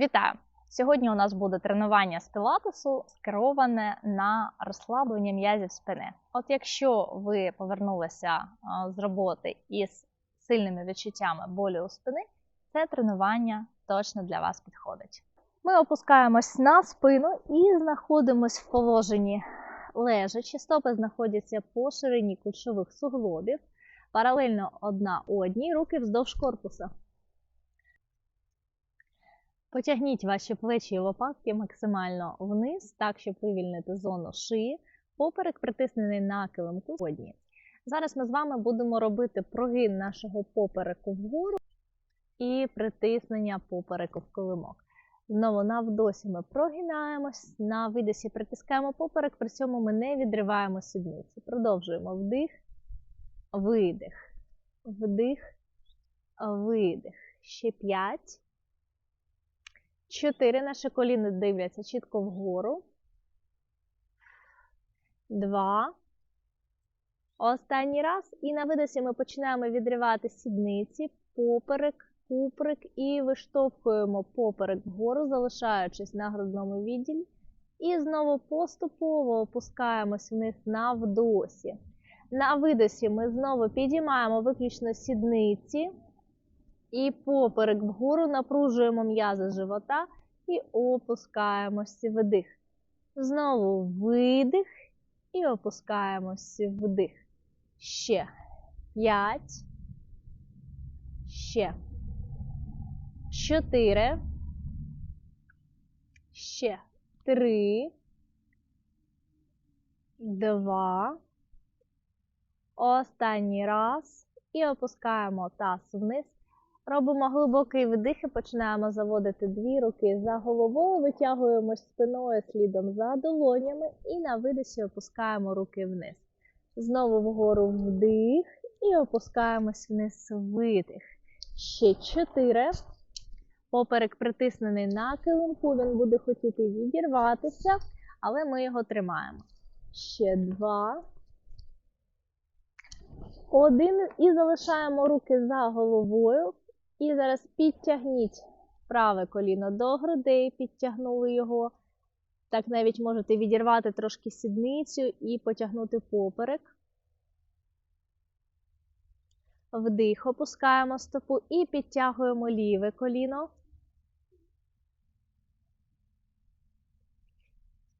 Вітаю! Сьогодні у нас буде тренування з пілатесу, скероване на розслаблення м'язів спини. От якщо ви повернулися з роботи із сильними відчуттями болю у спини, це тренування точно для вас підходить. Ми опускаємось на спину і знаходимось в положенні лежачі. Стопи знаходяться по ширині кульшових суглобів, паралельно одна одній, руки вздовж корпуса. Потягніть ваші плечі і лопатки максимально вниз, так, щоб вивільнити зону шиї, поперек притиснений на килимку сьогодні. Зараз ми з вами будемо робити прогин нашого попереку вгору і притиснення попереку в килимок. Знову на вдосі ми прогинаємось, на видосі притискаємо поперек, при цьому ми не відриваємо сідниці. Продовжуємо вдих, видих, вдих, видих. Ще 5. Чотири. Наші коліни дивляться чітко вгору. Два. Останній раз. І на видосі ми починаємо відривати сідниці, поперек, куприк і виштовхуємо поперек вгору, залишаючись на грудному відділі. І знову поступово опускаємось вниз на вдосі. На видосі ми знову підіймаємо виключно сідниці. І поперек вгору напружуємо м'язи живота і опускаємося вдих. Знову видих і опускаємося вдих. Ще 5. Ще 4. Ще 3. 2. Останній раз. І опускаємо таз вниз. Робимо глибокий вдих і починаємо заводити дві руки за головою, витягуємось спиною слідом за долонями і на видосі опускаємо руки вниз. Знову вгору вдих і опускаємось вниз видих. Ще чотири. Поперек притиснений на килимку, він буде хотіти відірватися, але ми його тримаємо. Ще два. Один і залишаємо руки за головою. І зараз підтягніть праве коліно до грудей, підтягнули його. Так навіть можете відірвати трошки сідницю і потягнути поперек. Вдих, опускаємо стопу і підтягуємо ліве коліно.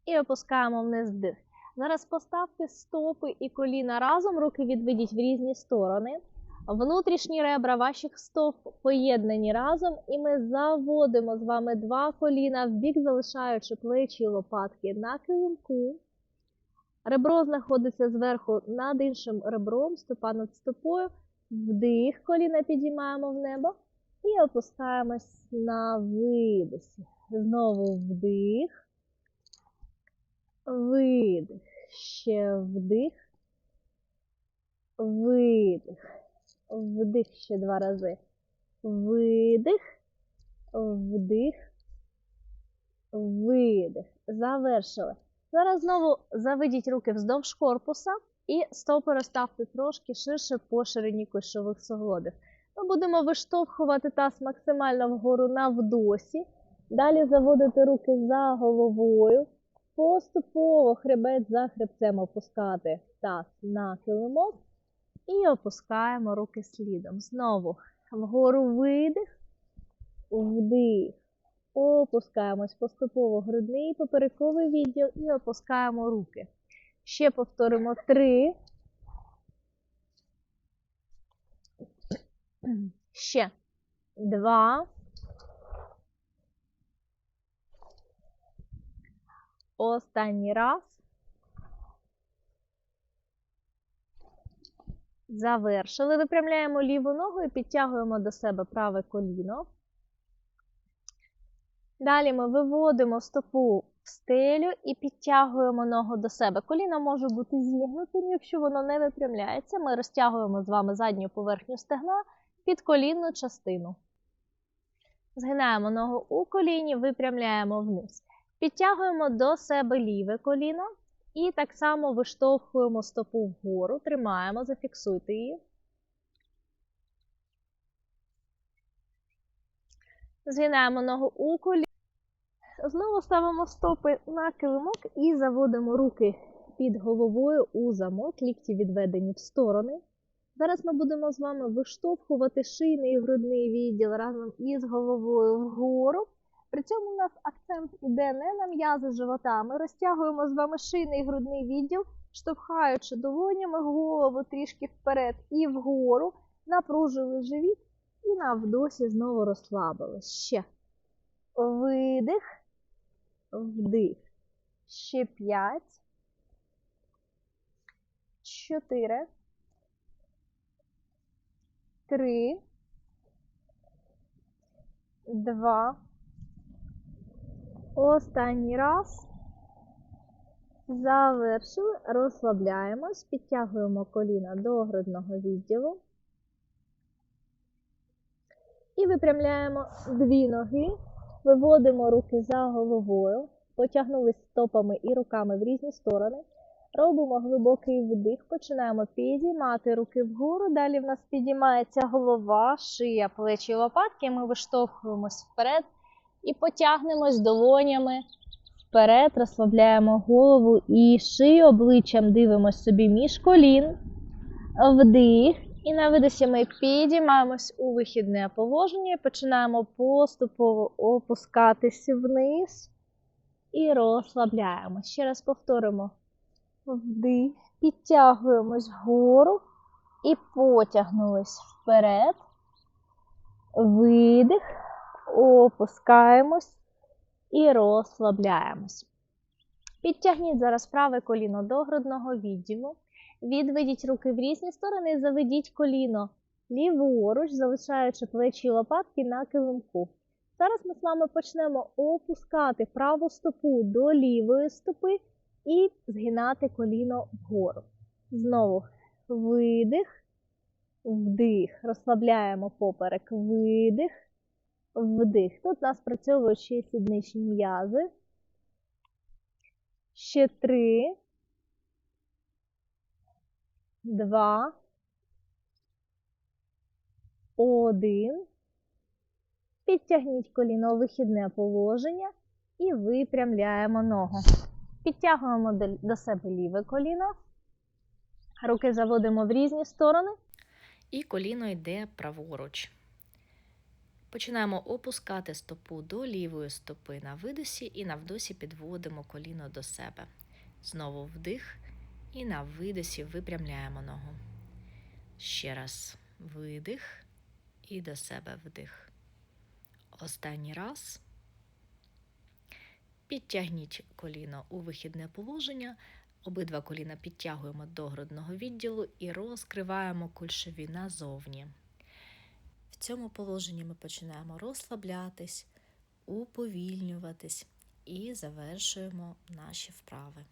І опускаємо вниз вдих. Зараз поставте стопи і коліна разом, руки відведіть в різні сторони. Внутрішні ребра ваших стоп поєднані разом, і ми заводимо з вами два коліна в бік, залишаючи плечі і лопатки на килимку. Ребро знаходиться зверху над іншим ребром, стопа над стопою. Вдих, коліна підіймаємо в небо і опускаємось на видосі. Знову вдих, видих, ще вдих, видих. Вдих ще два рази. Видих, вдих, видих. Завершили. Зараз знову заведіть руки вздовж корпуса і стопи розставте трошки ширше по ширині кульшових суглобів. Ми будемо виштовхувати таз максимально вгору на вдосі. Далі заводити руки за головою. Поступово хребет за хребцем опускати таз на килимок. І опускаємо руки слідом. Знову вгору видих, вдих. Опускаємось поступово грудний поперековий відділ і опускаємо руки. Ще повторимо три. Ще два. Останній раз. Завершили. Випрямляємо ліву ногу і підтягуємо до себе праве коліно. Далі ми виводимо стопу в стелю і підтягуємо ногу до себе. Коліно може бути зігнутим, якщо воно не випрямляється. Ми розтягуємо з вами задню поверхню стегна під колінну частину. Згинаємо ногу у коліні, випрямляємо вниз. Підтягуємо до себе ліве коліно. І так само виштовхуємо стопу вгору, тримаємо, зафіксуйте її. Згинаємо ногу у коліні. Знову ставимо стопи на килимок і заводимо руки під головою у замок, лікті відведені в сторони. Зараз ми будемо з вами виштовхувати шийний і грудний відділ разом із головою вгору. При цьому у нас акцент іде не на м'язи живота. Ми розтягуємо з вами шийний грудний відділ, штовхаючи долонями голову трішки вперед і вгору, напружили живіт і на вдосі знову розслабили. Ще. Видих, вдих. Ще п'ять. Чотири. Три. Два. Останній раз. Завершили. Розслабляємось, підтягуємо коліна до грудного відділу. І випрямляємо дві ноги, виводимо руки за головою, потягнулись стопами і руками в різні сторони. Робимо глибокий вдих, починаємо підіймати руки вгору. Далі в нас підіймається голова, шия, плечі, лопатки. Ми виштовхуємось вперед і потягнемось долонями вперед, розслабляємо голову і шию, обличчям дивимося собі між колін. Вдих. І на видосі ми підіймаємось у вихідне положення, починаємо поступово опускатися вниз і розслабляємось. Ще раз повторимо. Вдих, підтягуємось вгору і потягнулись вперед. Видих, опускаємось і розслабляємось. Підтягніть зараз праве коліно до грудного відділу. Відведіть руки в різні сторони і заведіть коліно ліворуч, залишаючи плечі і лопатки на килимку. Зараз ми з вами почнемо опускати праву стопу до лівої стопи і згинати коліно вгору. Знову видих, вдих. Розслабляємо поперек, видих, вдих. Тут нас працьовують ще сідничні м'язи. Ще три. Два. Один. Підтягніть коліно у вихідне положення і випрямляємо ногу. Підтягуємо до себе ліве коліно. Руки заводимо в різні сторони. І коліно йде праворуч. Починаємо опускати стопу до лівої стопи на видосі і на вдосі підводимо коліно до себе. Знову вдих і на видосі випрямляємо ногу. Ще раз видих і до себе вдих. Останній раз. Підтягніть коліно у вихідне положення. Обидва коліна підтягуємо до грудного відділу і розкриваємо кульшові назовні. Цьому положенні ми починаємо розслаблятись, уповільнюватись і завершуємо наші вправи.